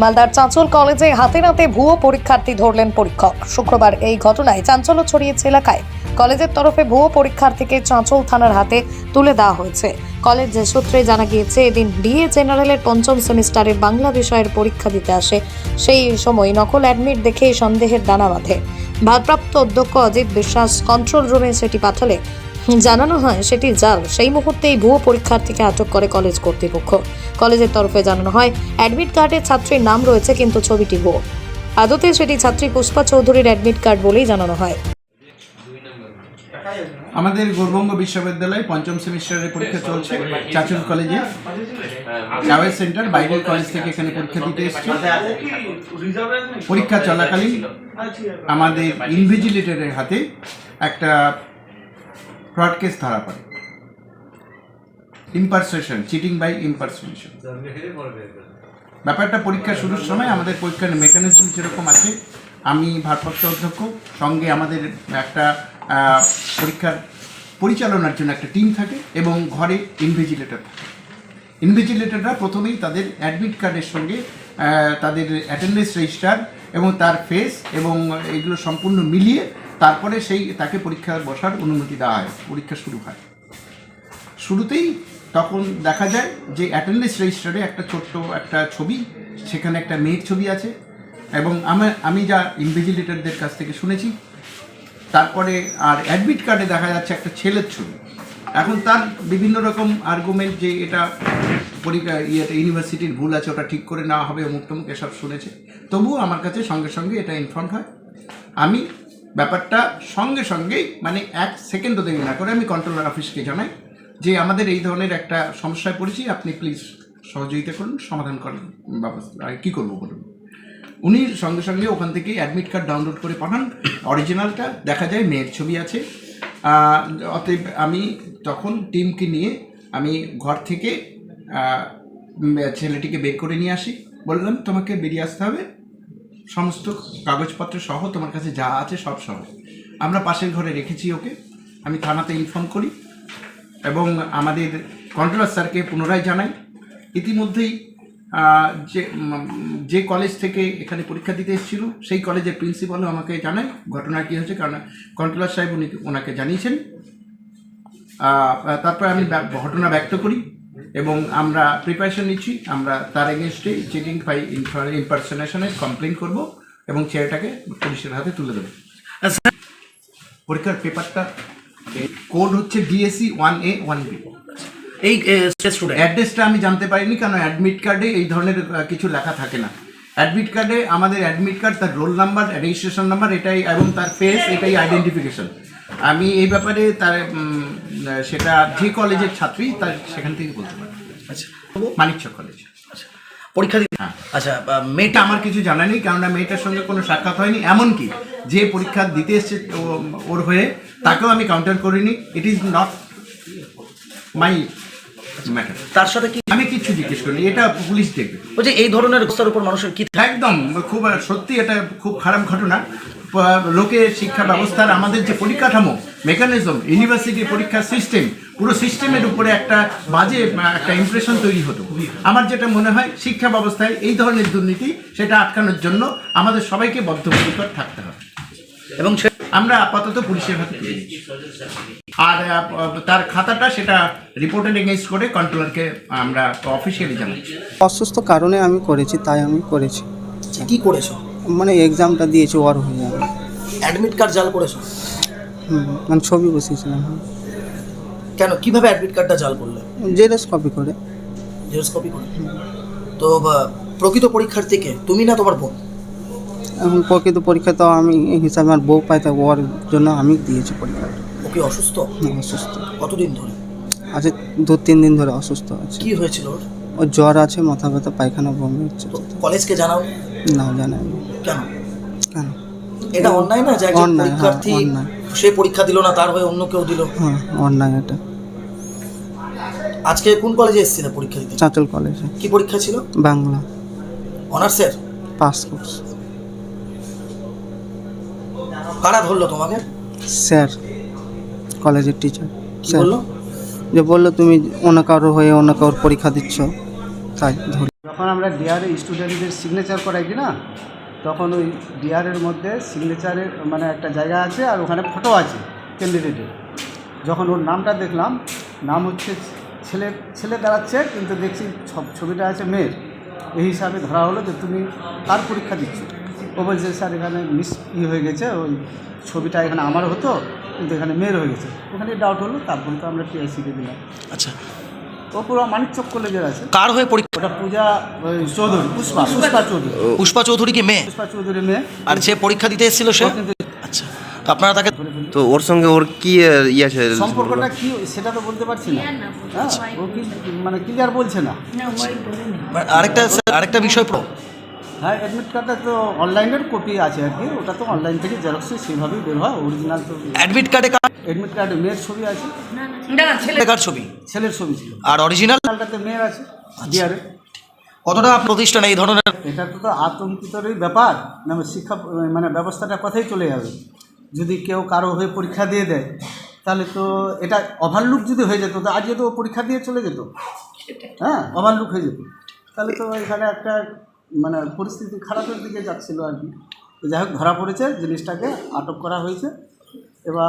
মালদার চাঁচল কলেজে হাতে নাতে ভুয়ো পরীক্ষার্থী ধরলেন পরীক্ষক। শুক্রবার এই ঘটনায় চাঞ্চল্য ছড়িয়েছে এলাকায়। কলেজের তরফে ভুয়ো পরীক্ষার্থীকে চাঁচল থানার হাতে তুলে দেওয়া হয়েছে। কলেজ সূত্রে জানা গিয়েছে, এদিন বিএ জেনারেলের পঞ্চম সেমিস্টারের বাংলা বিষয়ের পরীক্ষা দিতে আসে। সেই সময় নকল অ্যাডমিট দেখে সন্দেহের দানা বাঁধে। ভারপ্রাপ্ত অধ্যক্ষ অজিত বিশ্বাস কন্ট্রোল রুমে সেটি পাঠালে। জানানো হয় সেটি জাল সেই মুহূর্তেই ভুয়ো পরীক্ষার্থীকে আটক করে কলেজ কর্তৃপক্ষ। কলেজের তরফে জানানো হয়, অ্যাডমিট কার্ডে ছাত্রীর নাম রয়েছে কিন্তু ছবিটি ভুয়ো। আদতে সেটি ছাত্রী পুষ্পা চৌধুরীর অ্যাডমিট কার্ড বলেই জানানো হয়। আমাদের গৌরবঙ্গ বিশ্ববিদ্যালয়ে পঞ্চম সেমিস্টারের পরীক্ষা চলছে চাচুল কলেজে। কাওয়াই সেন্টার বাইবেল কলেজ থেকে এখানে পরীক্ষা দিতে এসেছি। পরীক্ষা চলাকালীন আমাদের ইনভিজিলেটরের হাতে একটা ফ্রড কেস ধরা পড়ে। ইম্পারসেশন চিটিং বাই ইম্পারসেশন ব্যাপারটা পরীক্ষা শুরুর সময় আমাদের পরীক্ষার মেকানিজম যেরকম আছে, আমি ভারপ্রাপ্ত অধ্যক্ষ, সঙ্গে আমাদের একটা পরীক্ষার পরিচালনার জন্য একটা টিম থাকে এবং ঘরে ইনভিজিলেটর থাকে। ইনভিজিলেটররা প্রথমেই তাদের অ্যাডমিট কার্ডের সঙ্গে তাদের অ্যাটেন্ডেন্স রেজিস্টার এবং তার ফেস এবং এগুলো সম্পূর্ণ মিলিয়ে তারপরে সেই, তাকে পরীক্ষা বসার অনুমতি দেওয়া হয়, পরীক্ষা শুরু হয়। শুরুতেই তখন দেখা যায় যে অ্যাটেন্ডেন্স রেজিস্টারে একটা ছোট্ট একটা ছবি, সেখানে একটা মেয়ের ছবি আছে এবং আমার আমি যা ইনভিজিলেটরদের কাছ থেকে শুনেছি, তারপরে আর অ্যাডমিট কার্ডে দেখা যাচ্ছে একটা ছেলের ছবি। এখন তার বিভিন্ন রকম আর্গুমেন্ট যে এটা পরীক্ষা ইয়েটা ইউনিভার্সিটির ভুল আছে, ওটা ঠিক করে নেওয়া হবে অমুক টমুক এসব শুনেছে। তবুও আমার কাছে সঙ্গে সঙ্গে এটা ইনফর্ম হয়। আমি ব্যাপারটা সঙ্গে সঙ্গেই মানে এক সেকেন্ডও দেরি না করে আমি কন্ট্রোলার অফিসকে জানাই যে আমাদের এই ধরনের একটা সমস্যায় পড়েছি, আপনি প্লিজ সহযোগিতা করুন, সমাধান করেন ব্যবস্থা, আর কী করব বলুন? উনি সঙ্গে সঙ্গে ওখান থেকে অ্যাডমিট কার্ড ডাউনলোড করে পাঠান অরিজিনালটা দেখা যায় মেয়ের ছবি আছে। অতএব আমি তখন টিমকে নিয়ে আমি ঘর থেকে ছেলেটিকে বের করে নিয়ে আসি। বললাম, তোমাকে বেরিয়ে আসতে হবে। সমস্ত কাগজপত্র সহ তোমার কাছে যা আছে সব সহ। আমরা পাশের ঘরে রেখেছি ওকে। আমি থানাতে ইনফর্ম করি এবং আমাদের কন্ট্রোলার স্যারকে পুনরায় জানাই। ইতিমধ্যেই যে যে কলেজ থেকে এখানে পরীক্ষা দিতে এসেছিল, সেই কলেজের প্রিন্সিপালও আমাকে জানায় ঘটনা কী হয়েছে, কারণ কন্ট্রোলার সাহেব উনি ওনাকে জানিয়েছেন। তারপরে আমি ঘটনা ব্যক্ত করি। এবং আমরা প্রিপারেশন নিচ্ছি আমরা তার এগেনস্টে চিটিং বাই ইম্পারসোনেশনের কমপ্লেন করব এবং ছেলেটাকে পুলিশের হাতে তুলে দেবো। পরীক্ষার পেপারটা কোড হচ্ছে DSC one A one B এই অ্যাড্রেসটা আমি জানতে পারিনি কারণ অ্যাডমিট কার্ডে এই ধরনের কিছু লেখা থাকে না। অ্যাডমিট কার্ডে আমাদের অ্যাডমিট কার্ড তার রোল নাম্বার রেজিস্ট্রেশন নাম্বার এটাই এবং তার ফেস এটাই আইডেন্টিফিকেশন আমি এই ব্যাপারে তার সেটা যে কলেজের ছাত্রী তার সেখান থেকে বলতে পারে। আচ্ছা। মানিকচক কলেজ। আচ্ছা পরীক্ষা দিতে হ্যাঁ। আচ্ছা মেয়েটা আমার কিছু জানা নেই কেননা মেয়েটার সঙ্গে কোনো সাক্ষাৎ হয়নি। এমনকি যে পরীক্ষা দিতে এসছে ওর হয়ে তাকেও আমি কাউন্টার করিনি। It is not my matter তার সাথে কি আমি কিচ্ছু জিজ্ঞেস করিনি। এটা পুলিশ দেখবে। বলছে এই ধরনের অবস্থার উপর মানুষের কি একদম খুব সত্যি এটা খুব খারাপ ঘটনা। লোকের শিক্ষা ব্যবস্থার আমাদের যে পরিকাঠামো মেকানিজম ইউনিভার্সিটি পরীক্ষার সিস্টেম পুরো সিস্টেমের উপরে একটা বাজে একটা ইমপ্রেশন তৈরি হতো। আমার যেটা মনে হয় শিক্ষা ব্যবস্থায় এই ধরনের দুর্নীতি সেটা আটকানোর জন্য আমাদের সবাইকে বদ্ধপরিকর থাকতে হবে। এবং সে আমরা আপাতত পুলিশের হাতে তুলে আর তার খাতাটা সেটা রিপোর্টের এগেনস্ট করে কন্ট্রোলারকে আমরা অফিসিয়ালি জানাচ্ছি। অসুস্থ কারণে আমি করেছি তাই আমি করেছি। কি করেছ? মানে এক্সামটা দিয়েছি ওর হয়ে যাবে। অ্যাডমিট কার্ড জাল করেছ? হুম, মানে ছবি বসিয়েছিলাম কেন? কীভাবে অ্যাডমিট কার্ডটা জাল করলে? জেরক্স কপি করে। জেরক্স কপি করে তো প্রকৃত পরীক্ষার থেকে তুমি না তোমার বোন এখন প্রকৃত পরীক্ষা তো আমি হিসাবে আমার বউ পাই তাই ওর জন্য আমি দিয়েছি পরীক্ষাটা ও কি অসুস্থ? হুম, অসুস্থ। কতদিন ধরে? আছে দু তিন দিন ধরে অসুস্থ আছে। কি হয়েছিল ওর? ওর জ্বর আছে মাথা ব্যথা পায়খানা বমি হচ্ছে। কলেজকে জানাও না জানাই না। কেন? কেন? এটা অন্যায় না যে একজন অন্যায়, হ্যাঁ, পরীক্ষার্থী অন্যায়। সে পরীক্ষা দিল না তার হয়ে অন্য কেউ দিল? হ্যাঁ অন্যায় এটা। আজকে কোন কলেজে এসেছিলে পরীক্ষা দিতে? চাঁচল কলেজে কি পরীক্ষা ছিল? বাংলা। অনার্সের পাস কোর্স কারা ধরলো তোমাকে? স্যার কলেজের টিচার কি স্যার বলল? যে বলল তুমি অন্য কারোর হয়ে অন্য কারোর পরীক্ষা দিচ্ছ তাই ধরে যখন আমরা ডিআরে স্টুডেন্টদের সিগনেচার করাই, কি না? তখন ওই ডিআরের মধ্যে সিগনেচারের মানে একটা জায়গা আছে আর ওখানে ফটো আছে ক্যান্ডিডেটের যখন ওর নামটা দেখলাম, নাম হচ্ছে ছেলে ছেলে দাঁড়াচ্ছে, কিন্তু দেখছি ছব- ছবিটা আছে মেয়ের। এই হিসাবে ধরা হলো যে তুমি কার পরীক্ষা দিচ্ছ। ও বলছে, স্যার, এখানে মিস ই হয়ে গেছে, ওই ছবিটা এখানে আমার হতো, কিন্তু এখানে মেয়ের হয়ে গেছে। ওখানে ডাউট হলো, তারপরে তো আমরা টিআইসিকে দিলাম। আচ্ছা ও পুরো মানিকচক কলেজের আছে। কার হয়ে পরীক্ষা ওটা পূজা ওই চৌধুরী পুষ্পা পুষ্পা চৌধুরী। পুষ্পা চৌধুরী কি মেয়ে? পুষ্পা চৌধুরী মেয়ে। আর যে পরীক্ষা দিতে এসেছিল সে? আচ্ছা তো আপনারা তাকে তো ওর সঙ্গে ওর কি ইয়ে আছে? সম্পর্কটা কি সেটা তো বলতে পারছি না। হ্যাঁ ও কি মানে ক্লিয়ার বলছে না। আরেকটা আরেকটা বিষয় প্র- হ্যাঁ অ্যাডমিট কার্ডটা তো অনলাইনের কপি আছে আর কি। ওটা তো অনলাইন থেকে জেরক্সে সেভাবেই বের হয় অরিজিনাল তো অ্যাডমিট কার্ডে কার অ্যাডমিট কার্ডে মেয়ের ছবি আছে। কার ছবি? ছেলের ছবি ছিল। আর অরিজিনাল অরিজিনালটাতে মেয়ের আছে ডিয়ারে কতটা প্রতিষ্ঠান এই ধরনের? এটা তো তো আতঙ্কিতরই ব্যাপার। মানে শিক্ষা মানে ব্যবস্থাটা কথাই চলে যাবে? যদি কেউ কারও হয়ে পরীক্ষা দিয়ে দেয় তাহলে তো এটা ওভারলুক যদি হয়ে যেত তো আজকে তো ও পরীক্ষা দিয়ে চলে যেত। হ্যাঁ ওভারলুক হয়ে যেত। তাহলে তো এখানে একটা মানে পরিস্থিতি খারাপের দিকে যাচ্ছিল আর কি। যাই হোক, ধরা পড়েছে, জিনিসটাকে আটক করা হয়েছে। এবার